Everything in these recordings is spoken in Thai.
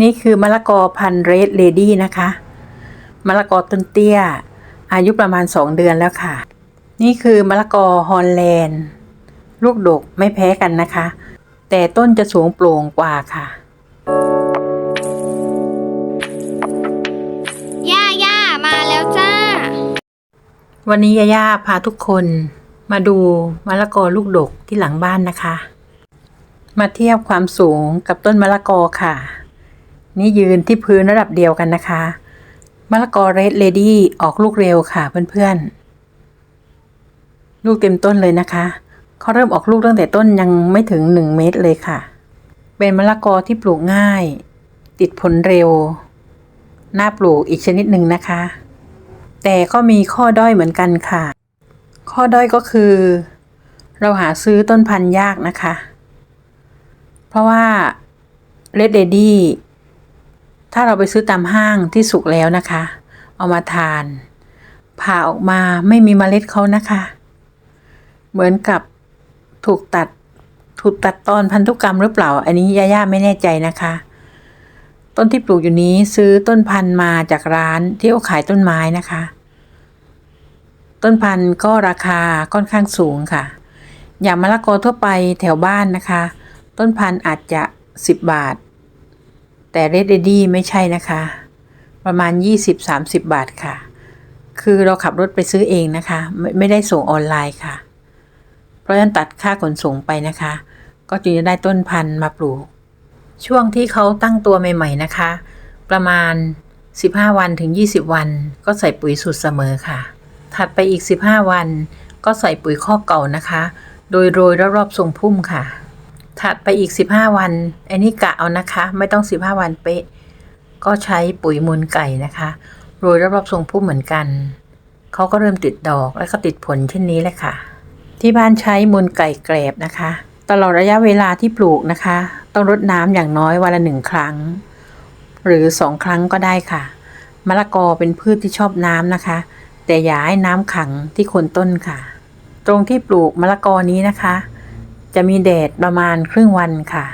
นี่คือมะละกอพันธุ์เรดเลดี้นะคะ มะละกอต้นเตี้ย อายุประมาณ 2 เดือนแล้วค่ะ นี่คือมะละกอฮอลแลนด์ ลูกดกไม่แพ้กันนะคะ แต่ต้นจะสูงโปร่งกว่าค่ะย่าย่ามาแล้วจ้า วันนี้ยาย่าพาทุกคนมาดูมะละกอลูกดกที่หลังบ้านนะคะ มาเทียบความสูงกับต้นมะละกอค่ะ นี่ยืนที่พื้นระดับเดียวกันนะคะมะละกอเรดเลดี้ออกลูกเร็วค่ะเพื่อนๆ ลูกเต็มต้นเลยนะคะเขาเริ่มออกลูกตั้งแต่ต้นยังไม่ถึง 1 เมตรเลยค่ะ เป็นมะละกอที่ปลูกง่าย ติดผลเร็ว น่าปลูกอีกชนิดหนึ่งนะคะ แต่ก็มีข้อด้อยเหมือนกันค่ะ ข้อด้อยก็คือ เราหาซื้อต้นพันธุ์ยากนะคะ เพราะว่า Red Lady ถ้าเราไปซื้อตามห้างที่สุกแล้วนะคะ เอามาทาน ผ่าออกมาไม่มีเมล็ดเขานะคะ เหมือนกับถูกตัดถูกตัดตอนพันธุกรรมหรือเปล่า อันนี้ย่าย่าไม่แน่ใจนะคะ ต้นที่ปลูกอยู่นี้ซื้อต้นพันธุ์มาจากร้านที่เขาขายต้นไม้นะคะ ต้นพันธุ์ก็ราคาค่อนข้างสูงค่ะ อย่างมะละกอทั่วไปแถวบ้านนะคะ ต้นพันธุ์อาจจะ 10 บาท แต่เรดเดดี้ไม่ใช่นะคะ ประมาณ 20-30 บาทค่ะ คือเราขับรถไปซื้อเองนะคะไม่ไม่ได้ส่งออนไลน์ค่ะ เพราะฉะนั้นตัดค่าขนส่งไปนะคะ ก็จึงจะได้ต้นพันธุ์มาปลูก ช่วงที่เขาตั้งตัวใหม่ ๆนะคะ ประมาณ 15 วันถึง 20 วัน ก็ใส่ปุ๋ยสูตรเสมอค่ะ ถัดไปอีก 15 วัน ก็ใส่ปุ๋ยข้อเก่านะคะ โดยโรยรอบๆทรงพุ่มค่ะ ถัดไปอีก 15 วันอันนี้กะเอานะคะ ไม่ต้อง 15 วันเป๊ะ ก็ใช้ปุ๋ยมูลไก่นะคะโรยรอบๆทรงพุ่มเหมือนกัน เขาก็เริ่มติดดอกและก็ติดผลเช่นนี้แหละค่ะ ที่บ้านใช้มูลไก่แกรบนะคะ ตลอดระยะเวลาที่ปลูกนะคะ ต้องรดน้ำอย่างน้อยวันละหนึ่งครั้ง หรือสองครั้งก็ได้ค่ะ มะละกอเป็นพืชที่ชอบน้ำนะคะ แต่อย่าให้น้ำขังที่โคนต้นค่ะ ตรงที่ปลูกมะละกอนี้นะคะ จะมีแดดประมาณครึ่งวันค่ะ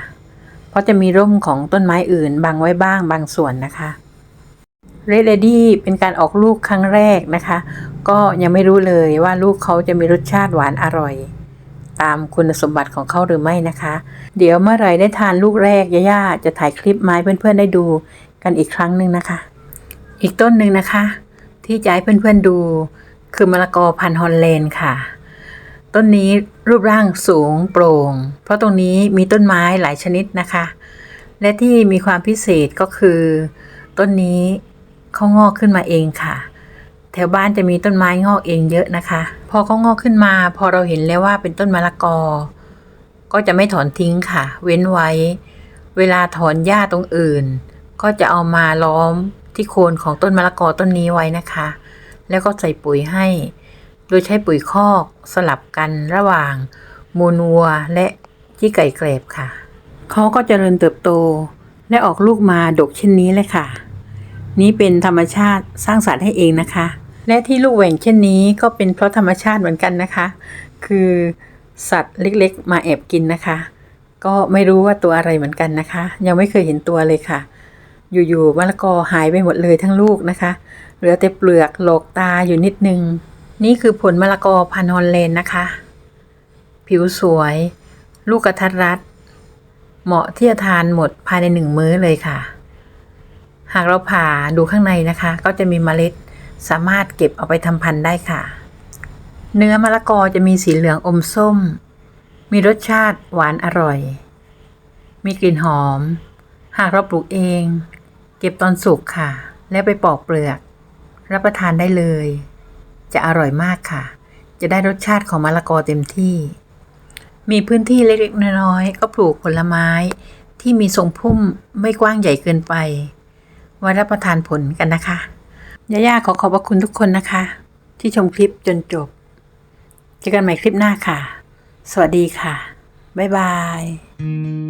เพราะจะมีร่มของต้นไม้อื่นบังไว้บ้างบางส่วนนะคะเรดเลดี้เป็นการออกลูกครั้งแรกนะคะ ก็ยังไม่รู้เลยว่าลูกเขาจะมีรสชาติหวานอร่อย ตามคุณสมบัติของเขาหรือไม่นะคะ เดี๋ยวเมื่อไรได้ทานลูกแรกย่าจะถ่ายคลิปมาให้เพื่อนๆได้ดูกันอีกครั้งหนึ่งนะคะ อีกต้นหนึ่งนะคะ ที่จะให้เพื่อนๆดูคือมะละกอพันธุ์ฮอลแลนด์ค่ะ ต้นนี้ รูปร่างสูงโปร่ง เพราะตรงนี้มีต้นไม้หลายชนิดนะคะ และที่มีความพิเศษก็คือ ต้นนี้เขางอกขึ้นมาเองค่ะ แถวบ้านจะมีต้นไม้งอกเองเยอะนะคะ พอเขางอกขึ้นมา พอเราเห็นแล้วว่าเป็นต้นมะละกอ ก็จะไม่ถอนทิ้งค่ะ เว้นไว้ เวลาถอนหญ้าตรงอื่น ก็จะเอามาล้อมที่โคนของต้นมะละกอต้นนี้ไว้นะคะ แล้วก็ใส่ปุ๋ยให้ โดยใช้ปุ๋ยคอกสลับกันระหว่างมูลวัวและขี้ไก่เกรบค่ะ เขาก็เจริญเติบโต และออกลูกมาดกเช่นนี้เลยค่ะ นี้เป็นธรรมชาติสร้างสรรค์ให้เองนะคะ และที่ลูกแหว่งเช่นนี้ก็เป็นเพราะธรรมชาติเหมือนกันนะคะ คือสัตว์เล็กๆ มาแอบกินนะคะ ก็ไม่รู้ว่าตัวอะไรเหมือนกันนะคะ ยังไม่เคยเห็นตัวเลยค่ะ อยู่ๆมะละกอหายไปหมดเลยทั้งลูกนะคะ เหลือแต่เปลือกโหลกตาอยู่นิดนึง นี่คือผลมะละกอพันฮอลแลนนะคะ ผิวสวย ลูกกระทัดรัด เหมาะที่จะทานหมดภายในหนึ่งมื้อเลยค่ะ หากเราผ่าดูข้างในนะคะ ก็จะมีเมล็ดสามารถเก็บเอาไปทำพันธุ์ได้ค่ะ เนื้อมะละกอจะมีสีเหลืองอมส้ม มีรสชาติหวานอร่อย มีกลิ่นหอม หากเราปลูกเอง เก็บตอนสุกค่ะ แล้วไปปอกเปลือก รับประทานได้เลย จะอร่อยมากค่ะ จะได้รสชาติของมะละกอเต็มที่ มีพื้นที่เล็กๆน้อยๆก็ปลูกผลไม้ที่มีทรงพุ่มไม่กว้างใหญ่เกินไปไว้รับประทานผลกันนะคะย่าๆขอขอบพระคุณทุกคนนะคะ ที่ชมคลิปจนจบ เจอกันใหม่คลิปหน้าค่ะ สวัสดีค่ะ บ๊ายบาย